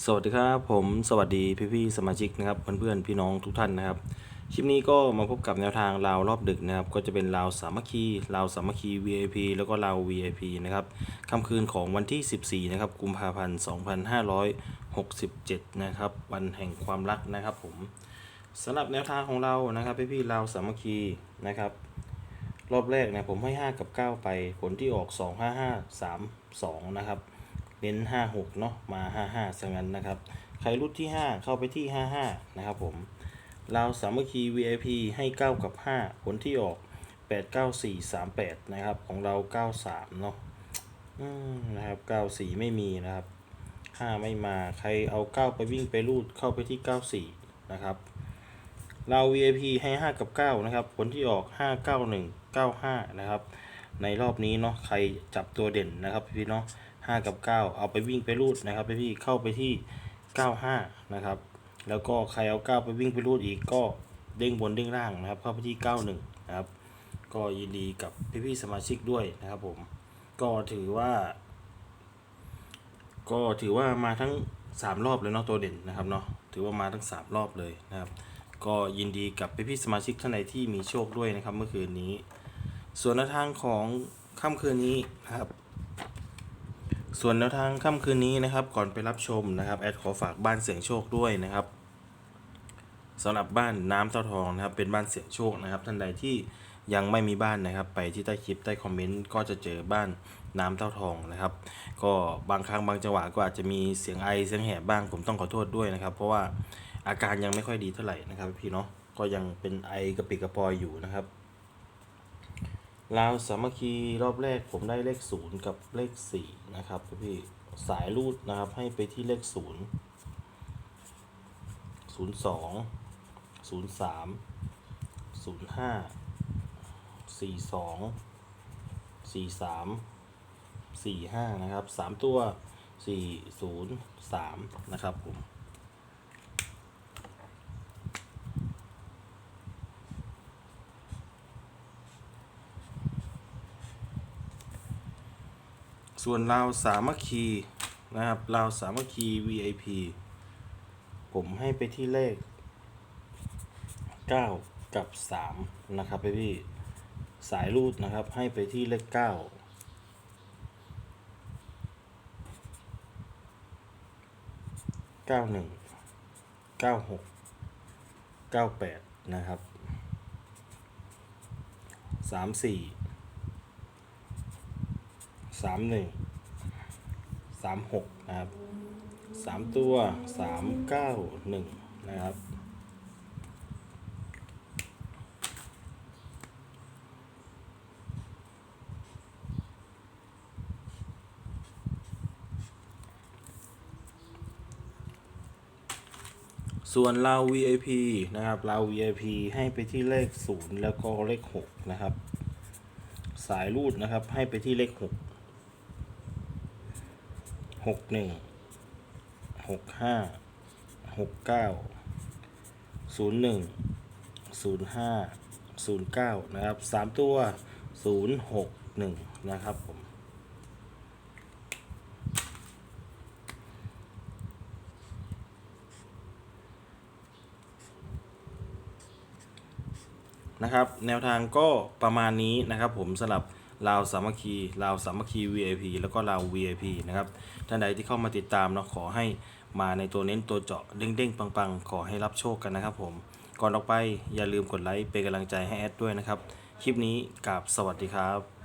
สวัสดีครับผมสวัสดีพี่พี่ๆสมาชิกนะครับเพื่อนๆพี่น้องทุกท่านนะครับคลิปนี้ก็มาพบกับแนวทางราวรอบดึกนะครับ ก็จะเป็นราวสามัคคีราวสามัคคี VIP แล้วก็ราว VIP นะครับค่ำคืนของวันที่ 14 นะครับกุมภาพันธ์ 2567 นะครับ วันแห่งความรักนะครับผมสำหรับแนวทางของเรานะครับพี่พี่ๆราวสามัคคีนะครับ รอบแรกเนี่ยผมให้ 5 กับ 9 ไปผลที่ออก 2 5 5 3 2 นะครับ เน้น 5 6 เนาะมา 5 5สังนั้นนะครับ ใครรุดที่ 5 เข้าไปที่ 5 5 นะครับผมลาสามัคคี VIP ให้ 9 กับ 5 ผลที่ออก 8 9 4 3 8 นะครับ ของเรา 93 เนาะอืมนะครับ 94 ไม่มีนะครับ 5 ไม่มาใครเอา 9 ไปวิ่งไปรูดเข้าไปที่ 94 นะครับ เรา VIP ให้ 5 กับ 9 นะครับ ผลที่ออก 5 9 1 9 5 นะครับ ในรอบนี้เนาะใครจับตัวเด่นนะครับพี่เนาะ 5กับ9เอาไปวิ่งไปรูดนะครับพี่เข้าไปที่95นะครับ แล้วก็ใครเอา9ไปวิ่งไปรูดอีกก็เด้งบนเด้งล่างนะครับ เข้าไปที่91นะครับ ก็ยินดีกับพี่ๆสมาชิกด้วยนะครับผมก็ถือว่า ก็ถือว่ามาทั้ง3รอบเลยเนาะตัวเด่นนะครับเนาะถือว่ามาทั้ง3รอบเลยนะครับ ก็ยินดีกับพี่ๆสมาชิกท่านใดที่มีโชคด้วยนะครับเมื่อคืนนี้ ส่วนทางของค่ำคืนนี้นะครับ ส่วนแนวทางค่ำคืนนี้นะครับ ก่อนไปรับชมนะครับแอดขอฝากบ้านเสียงโชคด้วยนะครับสำหรับบ้านน้ำเต้าทองนะครับ เป็นบ้านเสียงโชคนะครับ ท่านใดที่ยังไม่มีบ้านนะครับ ไปที่ใต้คลิปใต้คอมเมนต์ก็จะเจอบ้านน้ำเต้าทองนะครับ ก็บางครั้งบางจังหวะก็อาจจะมีเสียงไอเสียงแหบบ้างผมต้องขอโทษด้วยนะครับ เพราะว่าอาการยังไม่ค่อยดีเท่าไหร่นะครับพี่เนาะก็ยังเป็นไอกระปิดกระปอยอยู่นะครับ ลาวสามัคคีรอบแรกผมได้เลขศูนย์กับเลขสี่นะครับพี่สายรูดนะครับให้ไปที่เลขศูนย์ศูนย์สองศูนย์สามศูนย์ห้าสี่สองสี่สามสี่ห้านะครับสามตัวสี่ศูนย์สามนะครับผม ส่วนราวสามัคคีนะครับราวสามัคคี VIP ผมให้ไปที่เลข 9 กับ 3 นะครับพี่สายรูดนะครับให้ไปที่เลข9 91 96 98นะครับ34สามหนึ่งสามหกนะครับสามตัวสามเก้าหนึ่งนะครับส่วนเรา VIP นะครับเรา VIP ให้ไปที่เลขศูนย์แล้วก็เลขหกนะครับ สายรูดนะครับให้ไปที่เลขหก หกหนึ่งหกห้าหกเก้าศูนย์หนึ่งศูนย์ห้าศูนย์เก้านะครับสามตัวศูนย์หกหนึ่งนะครับผมนะครับแนวทางก็ประมาณนี้นะครับผมสำหรับ ลาวสามัคคีลาวสามัคคี VIP แล้วก็ลาว VIP นะครับท่านใดที่เข้ามาติดตามเนาะขอให้มาในตัวเน้นตัวเจาะเด้งๆ ปังๆ ขอให้รับโชคกันนะครับผมก่อนออกไปอย่าลืมกดไลค์เป็นกำลังใจให้แอดด้วยนะครับ คลิปนี้กราบสวัสดีครับ